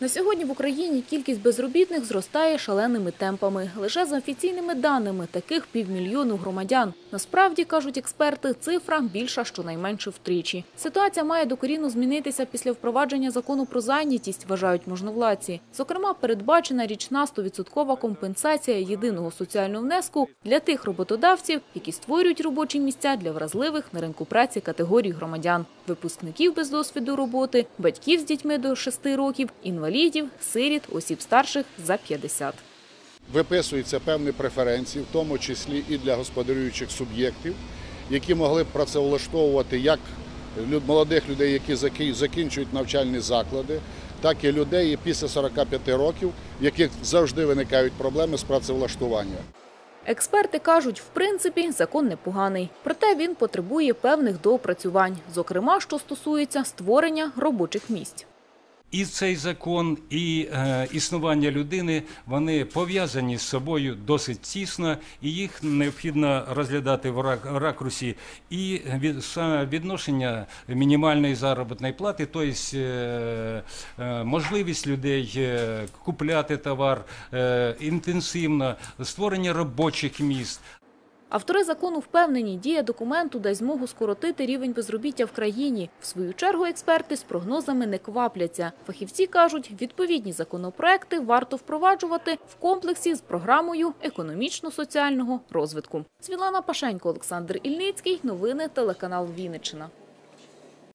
На сьогодні в Україні кількість безробітних зростає шаленими темпами. Лише за офіційними даними таких півмільйону громадян. Насправді, кажуть експерти, цифра більша щонайменше втричі. Ситуація має докорінно змінитися після впровадження закону про зайнятість, вважають можновладці. Зокрема, передбачена річна 100% компенсація єдиного соціального внеску для тих роботодавців, які створюють робочі місця для вразливих на ринку праці категорій громадян, випускників без досвіду роботи, батьків з дітьми до 6 років, інвалідів, сиріт, осіб старших за 50. виписуються певні преференції, в тому числі і для господарюючих суб'єктів, які могли б працевлаштовувати як молодих людей, які закінчують навчальні заклади, так і людей після 45 років, в яких завжди виникають проблеми з працевлаштуванням. Експерти кажуть, в принципі, закон непоганий. Проте він потребує певних доопрацювань, зокрема, що стосується створення робочих місць. І цей закон, і е, існування людини вони пов'язані з собою досить тісно, і їх необхідно розглядати в рак- ракурсі і від саме відношення мінімальної заробітної плати, тобто е, е, можливість людей е, купляти товар е, інтенсивно, створення робочих місць. Автори закону впевнені, дія документу дасть змогу скоротити рівень безробіття в країні. В свою чергу експерти з прогнозами не квапляться. Фахівці кажуть, відповідні законопроекти варто впроваджувати в комплексі з програмою економічно-соціального розвитку. Світлана Пашенко, Олександр Ільницький. Новини телеканал Вінниччина.